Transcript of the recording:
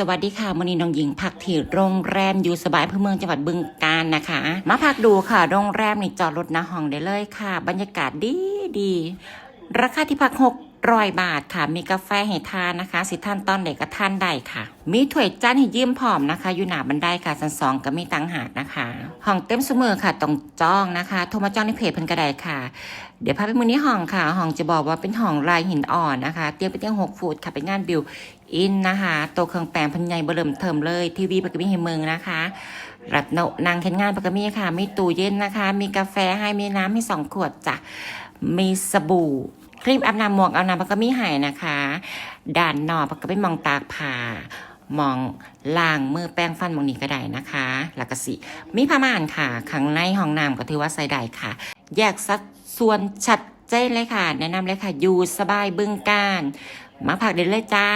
สวัสดีค่ะมณีน้องหญิงพักที่โรงแรมอยู่สบายเพื่อเมืองจังหวัดบึงกาฬนะคะ มาพักดูค่ะ โรงแรมนี่จอดรถนะห้องได้เลยค่ะ บรรยากาศดีดี ราคาที่พักหก ร้อยบาทค่ะ มีกาแฟให้ทานนะคะ สิท่านตอนเด็กก็ทานได้ค่ะ มีถ้วยจานให้ยืมผอมนะคะ อยู่หน้าบันไดค่ะชั้นสองก็มีตังหากนะคะ ห้องเต็มเสมอค่ะต้องจองนะคะโทรมาจองในเพจเพิ่นก็ได้ค่ะ เดี๋ยวพาไปมือนี้ห้องค่ะ ห้องจะบอกว่าเป็นห้องลายหินอ่อนนะคะ เตียงเป็นเตียงหกฟุตค่ะเป็นงานบิวอินนะคะโตะเครื่องแปลงพันใหญ่เบิ่มเทิมเลย ทีวีปกติให้เมืองนะคะรับโนนางเข็นงานปกติค่ะ มีตู้เย็นนะคะ มีกาแฟให้มีน้ำให้สองขวดจ้ะ มีสบู่ ครีมอาบน้ำหมวกอาบน้ำปกติให้นะคะ ด่านนอกปกติมองตากผ่ามองล่างมือแป้งฟันมองนี้ก็ได้นะคะแล้วก็สิ มีผ้าม่านค่ะข้างในห้องน้ำก็ถือว่าใส่ได้ค่ะ แยกสัดส่วนชัดเจนเลยค่ะ แนะนำเลยค่ะ อยู่สบายบึงการ มาผักเด็ดเลยจ้า